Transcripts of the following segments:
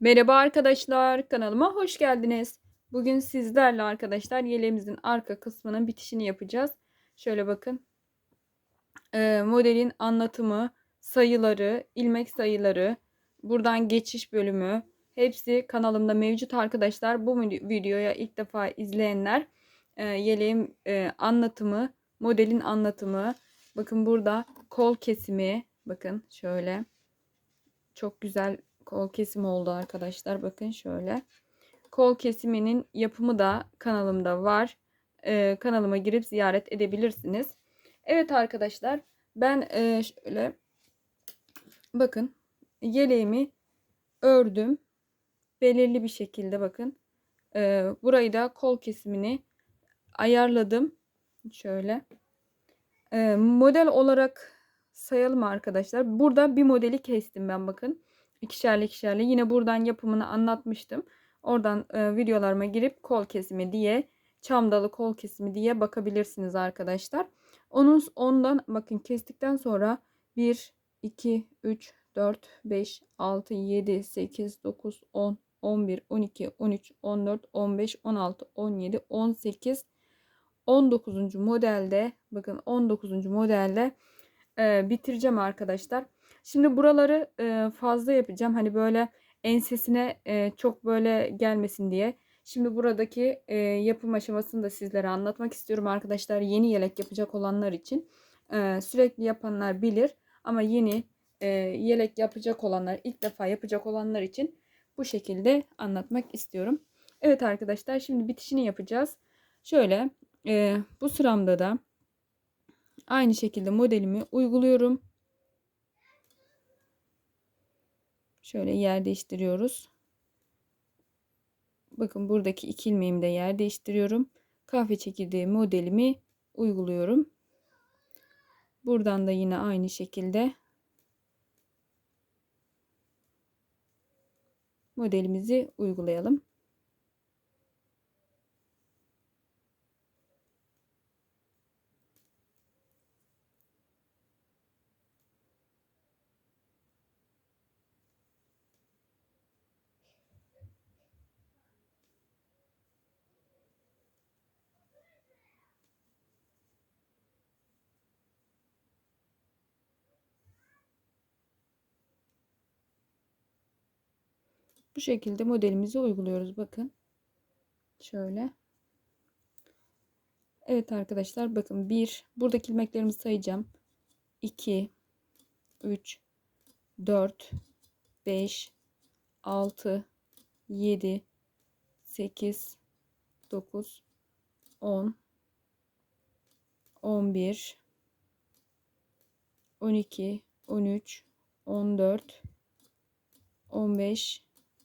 Merhaba arkadaşlar, kanalıma hoş geldiniz. Bugün sizlerle arkadaşlar yeleğimizin arka kısmının bitişini yapacağız. Şöyle bakın. Ee, modelin anlatımı, sayıları, ilmek sayıları, buradan geçiş bölümü hepsi kanalımda mevcut arkadaşlar. Bu videoya ilk defa izleyenler e, yeleğin e, anlatımı, modelin anlatımı. Bakın burada kol kesimi, bakın şöyle. Çok güzel kol kesimi oldu arkadaşlar. Bakın şöyle. Kol kesiminin yapımı da kanalımda var. Ee, kanalıma girip ziyaret edebilirsiniz. Evet arkadaşlar ben e, şöyle bakın yeleğimi ördüm. Belirli bir şekilde bakın. Ee, burayı da kol kesimini ayarladım. Şöyle. Ee, model olarak sayalım arkadaşlar. Burada bir modeli kestim ben bakın ikişerli ikişerli. Yine buradan yapımını anlatmıştım. Oradan e, videolarıma girip kol kesimi diye çamdalı kol kesimi diye bakabilirsiniz arkadaşlar. Onun ondan bakın kestikten sonra 1 2 3 4 5 6 7 8 9 10 11 12 13 14 15 16 17 18 19. modelde bakın 19. modelde e, bitireceğim arkadaşlar. Şimdi buraları fazla yapacağım. Hani böyle ensesine e, çok böyle gelmesin diye. Şimdi buradaki yapım aşamasını da sizlere anlatmak istiyorum arkadaşlar. Yeni yelek yapacak olanlar için. Sürekli yapanlar bilir. Ama yeni yelek yapacak olanlar, ilk defa yapacak olanlar için bu şekilde anlatmak istiyorum. Evet arkadaşlar şimdi bitişini yapacağız. Şöyle bu sıramda da aynı şekilde modelimi uyguluyorum. Şöyle yer değiştiriyoruz. Bakın buradaki iki ilmeğimi de yer değiştiriyorum. Kahve çekirdeği modelimi uyguluyorum. Buradan da yine aynı şekilde modelimizi uygulayalım. Bu şekilde modelimizi uyguluyoruz. Bakın. Şöyle. Evet arkadaşlar bakın 1 buradaki ilmeklerimi sayacağım. 2 3 4 5 6 7 8 9 10 11 12 13 14 15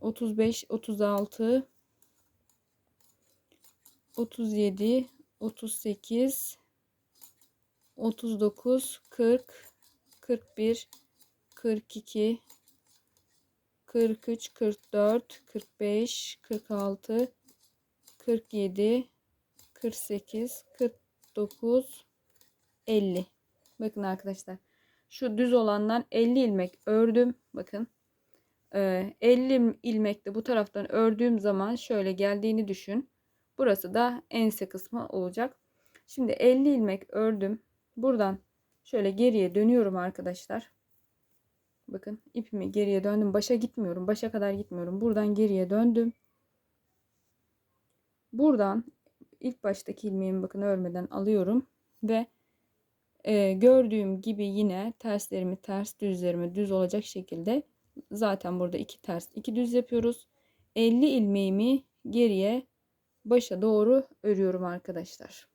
35, 36, 37, 38, 39, 40, 41, 42, 43, 44, 45, 46, 47, 48, 49, 50. Bakın arkadaşlar. Şu düz olandan 50 ilmek ördüm. Bakın. 50 ilmekte bu taraftan ördüğüm zaman şöyle geldiğini düşün. Burası da ense kısmı olacak. Şimdi 50 ilmek ördüm. Buradan şöyle geriye dönüyorum arkadaşlar. Bakın ipimi geriye döndüm. Başa gitmiyorum. Başa kadar gitmiyorum. Buradan geriye döndüm. Buradan ilk baştaki ilmeğimi bakın örmeden alıyorum ve e, gördüğüm gibi yine terslerimi ters düzlerimi düz olacak şekilde zaten burada iki ters iki düz yapıyoruz. 50 ilmeğimi geriye başa doğru örüyorum arkadaşlar.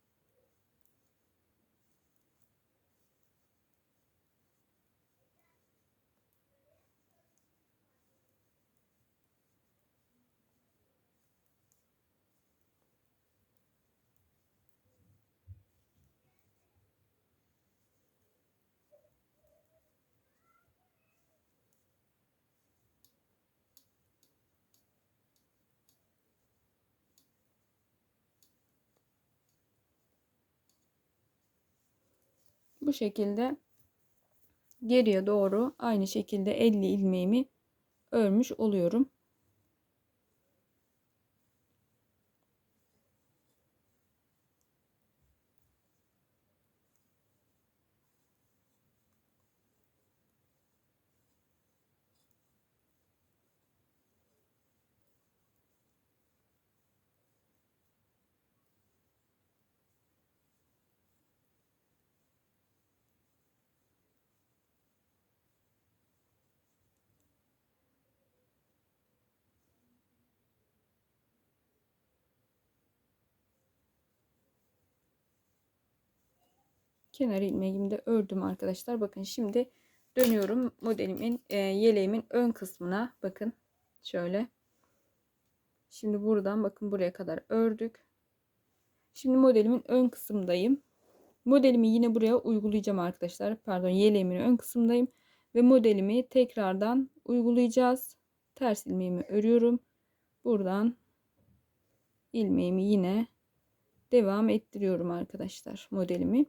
Bu şekilde geriye doğru aynı şekilde 50 ilmeğimi örmüş oluyorum. Kenar ilmeğimi ördüm arkadaşlar. Bakın şimdi dönüyorum modelimin e, yeleğimin ön kısmına. Bakın şöyle. Şimdi buradan bakın buraya kadar ördük. Şimdi modelimin ön kısımdayım. Modelimi yine buraya uygulayacağım arkadaşlar. Pardon yeleğimin ön kısımdayım. Ve modelimi tekrardan uygulayacağız. Ters ilmeğimi örüyorum. Buradan ilmeğimi yine devam ettiriyorum arkadaşlar modelimi.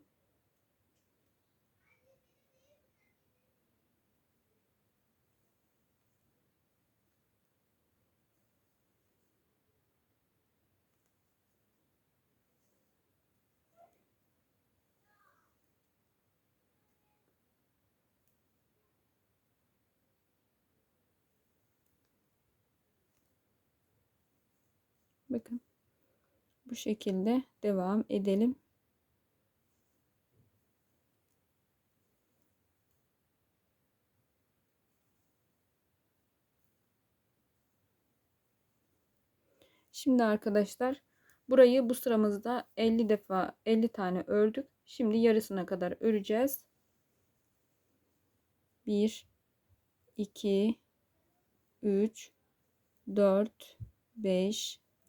Bakın. Bu şekilde devam edelim. Şimdi arkadaşlar burayı bu sıramızda 50 defa 50 tane ördük. Şimdi yarısına kadar öreceğiz. 1 2 3 4 5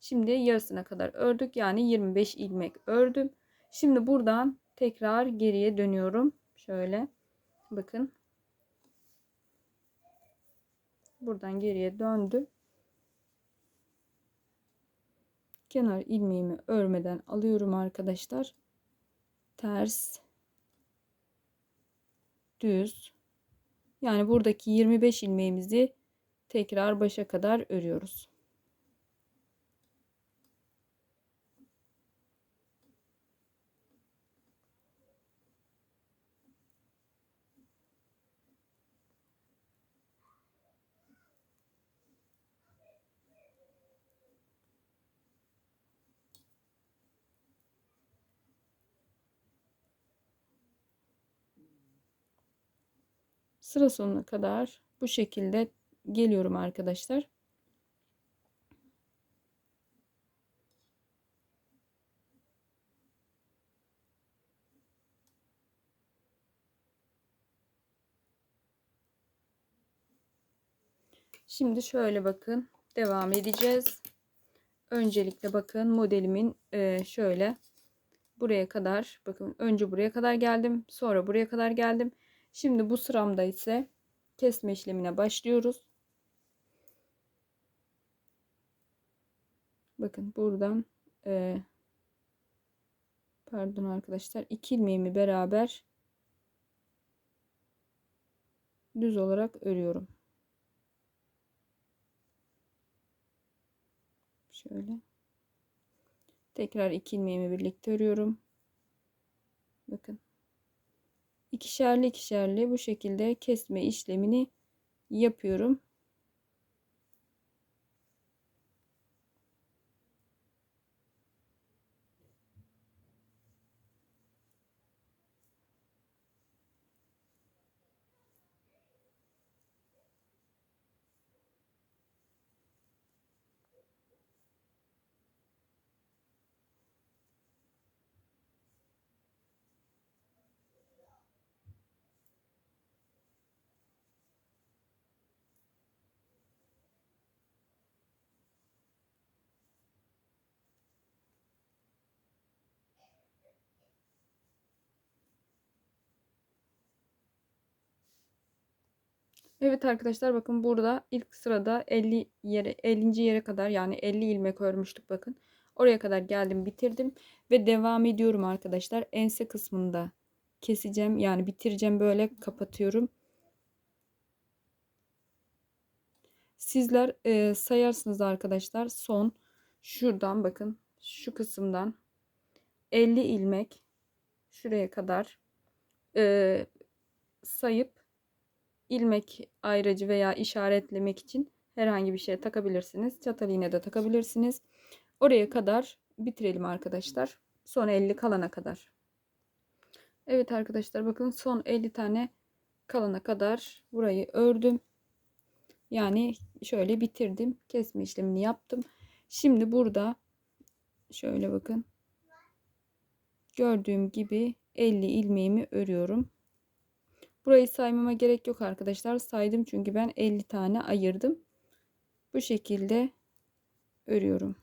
Şimdi yarısına kadar ördük. Yani 25 ilmek ördüm. Şimdi buradan tekrar geriye dönüyorum. Şöyle bakın. Buradan geriye döndüm. Kenar ilmeğimi örmeden alıyorum arkadaşlar. Ters düz yani buradaki 25 ilmeğimizi tekrar başa kadar örüyoruz. Sıra sonuna kadar bu şekilde geliyorum arkadaşlar. Şimdi şöyle bakın devam edeceğiz. Öncelikle bakın modelimin e, şöyle buraya kadar bakın önce buraya kadar geldim sonra buraya kadar geldim Şimdi bu sıramda ise kesme işlemine başlıyoruz. Bakın buradan e, pardon arkadaşlar iki ilmeğimi beraber düz olarak örüyorum. Şöyle. Tekrar iki ilmeğimi birlikte örüyorum. Bakın ikişerli ikişerli bu şekilde kesme işlemini yapıyorum. Evet arkadaşlar bakın burada ilk sırada 50 yere 50. yere kadar yani 50 ilmek örmüştük bakın. Oraya kadar geldim bitirdim ve devam ediyorum arkadaşlar. Ense kısmında keseceğim yani bitireceğim böyle kapatıyorum. Sizler e, sayarsınız arkadaşlar son şuradan bakın şu kısımdan 50 ilmek şuraya kadar e, sayıp ilmek ayracı veya işaretlemek için herhangi bir şeye takabilirsiniz. Çatal iğne de takabilirsiniz. Oraya kadar bitirelim arkadaşlar. Son 50 kalana kadar. Evet arkadaşlar bakın son 50 tane kalana kadar burayı ördüm. Yani şöyle bitirdim. Kesme işlemini yaptım. Şimdi burada şöyle bakın. Gördüğüm gibi 50 ilmeğimi örüyorum. Burayı saymama gerek yok arkadaşlar. Saydım çünkü ben 50 tane ayırdım. Bu şekilde örüyorum.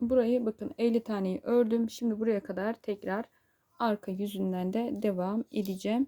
Burayı bakın 50 taneyi ördüm. Şimdi buraya kadar tekrar arka yüzünden de devam edeceğim.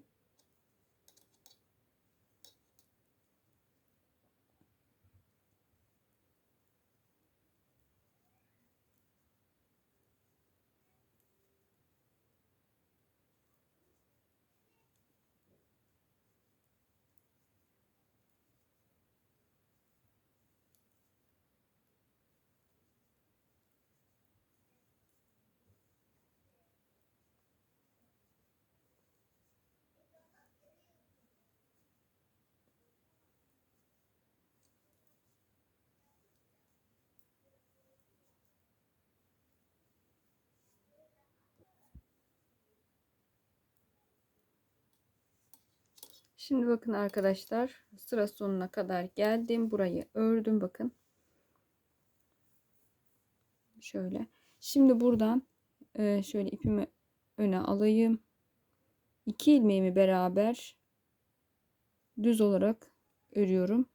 Şimdi bakın arkadaşlar sıra sonuna kadar geldim. Burayı ördüm bakın. Şöyle. Şimdi buradan e, şöyle ipimi öne alayım. İki ilmeğimi beraber düz olarak örüyorum.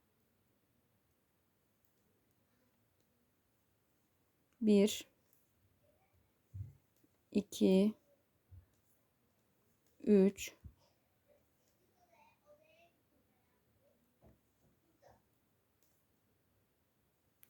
Bir, iki, üç,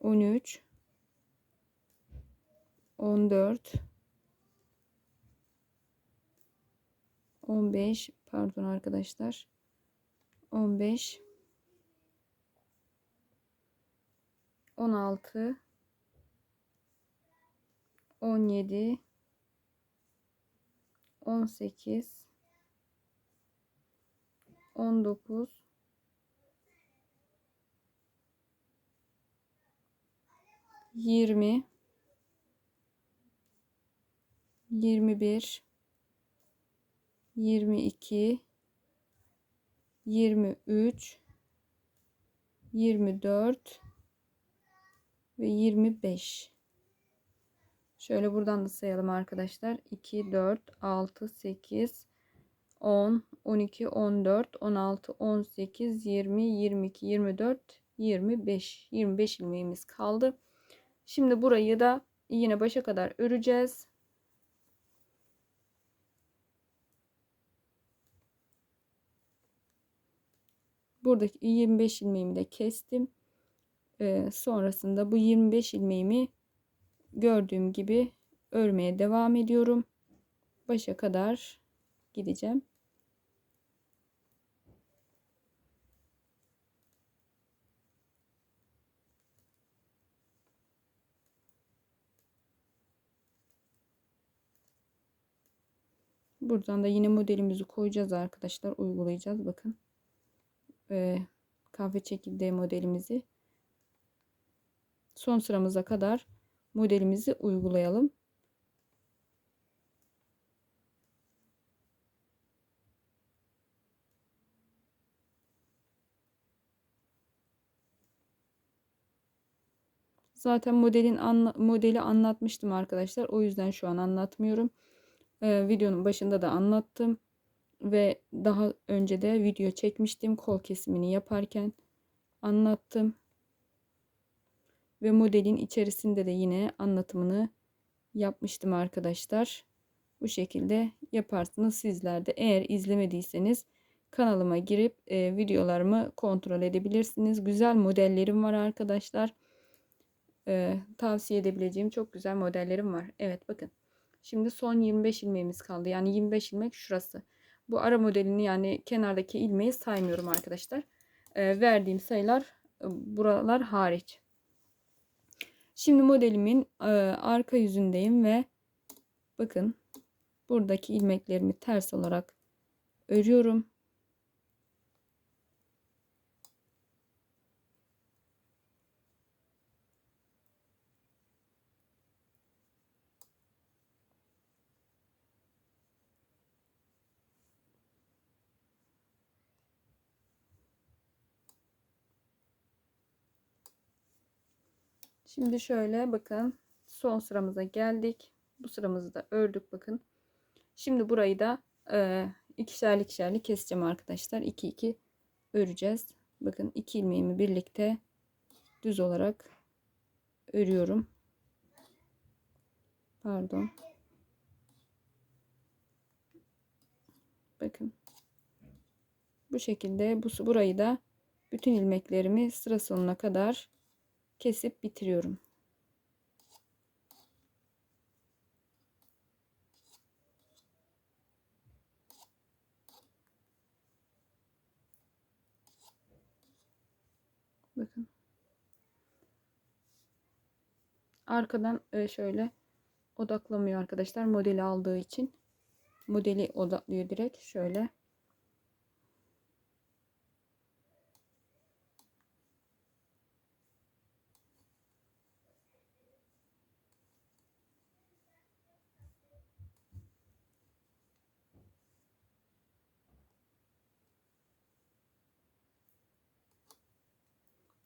13 14 15 pardon arkadaşlar 15 16 17 18 19 20 21 22 23 24 ve 25 şöyle buradan da sayalım arkadaşlar. 2 4 6 8 10 12 14 16 18 20 22 24 25 25 ilmeğimiz kaldı Şimdi burayı da yine başa kadar öreceğiz. Buradaki 25 ilmeğimi de kestim. Ee, sonrasında bu 25 ilmeğimi gördüğüm gibi örmeye devam ediyorum. başa kadar gideceğim. Buradan da yine modelimizi koyacağız arkadaşlar. Uygulayacağız. Bakın. Ee, kahve çekirdeği modelimizi son sıramıza kadar modelimizi uygulayalım. Zaten modelin anla modeli anlatmıştım arkadaşlar. O yüzden şu an anlatmıyorum. Ee, videonun başında da anlattım. Ve daha önce de video çekmiştim. Kol kesimini yaparken anlattım. Ve modelin içerisinde de yine anlatımını yapmıştım arkadaşlar. Bu şekilde yaparsınız sizler de. Eğer izlemediyseniz kanalıma girip e, videolarımı kontrol edebilirsiniz. Güzel modellerim var arkadaşlar. E, tavsiye edebileceğim çok güzel modellerim var. Evet bakın. Şimdi son 25 ilmeğimiz kaldı. Yani 25 ilmek şurası. Bu ara modelini yani kenardaki ilmeği saymıyorum arkadaşlar. E, verdiğim sayılar e, buralar hariç. Şimdi modelimin e, arka yüzündeyim ve bakın buradaki ilmeklerimi ters olarak örüyorum. Şimdi şöyle bakın son sıramıza geldik. Bu sıramızı da ördük bakın. Şimdi burayı da e, ikişerli ikişerli keseceğim arkadaşlar. 2 2 öreceğiz. Bakın iki ilmeğimi birlikte düz olarak örüyorum. Pardon. Bakın. Bu şekilde bu burayı da bütün ilmeklerimi sıra sonuna kadar kesip bitiriyorum. Bakın. Arkadan e, şöyle odaklamıyor arkadaşlar modeli aldığı için. Modeli odaklıyor direkt şöyle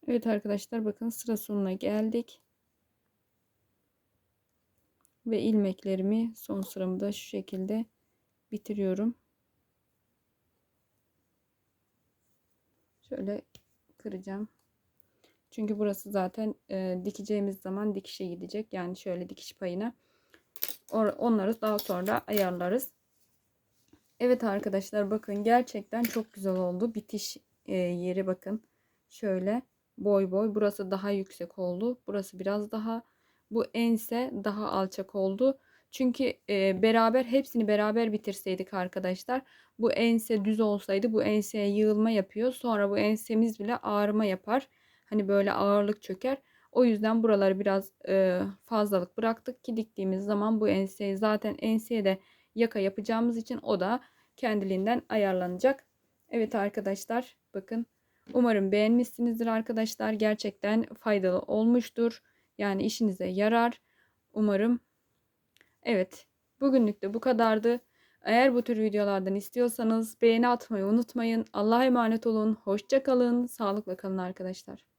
Evet arkadaşlar bakın sıra sonuna geldik. Ve ilmeklerimi son sıramı da şu şekilde bitiriyorum. Şöyle kıracağım. Çünkü burası zaten e, dikeceğimiz zaman dikişe gidecek. Yani şöyle dikiş payına. Onları daha sonra ayarlarız. Evet arkadaşlar bakın gerçekten çok güzel oldu. Bitiş e, yeri bakın. Şöyle boy boy. Burası daha yüksek oldu. Burası biraz daha bu ense daha alçak oldu. Çünkü e, beraber hepsini beraber bitirseydik arkadaşlar bu ense düz olsaydı bu enseye yığılma yapıyor. Sonra bu ensemiz bile ağrıma yapar. Hani böyle ağırlık çöker. O yüzden buraları biraz e, fazlalık bıraktık ki diktiğimiz zaman bu enseyi zaten enseye de yaka yapacağımız için o da kendiliğinden ayarlanacak. Evet arkadaşlar bakın Umarım beğenmişsinizdir arkadaşlar. Gerçekten faydalı olmuştur. Yani işinize yarar. Umarım. Evet. Bugünlük de bu kadardı. Eğer bu tür videolardan istiyorsanız beğeni atmayı unutmayın. Allah'a emanet olun. Hoşça kalın. Sağlıkla kalın arkadaşlar.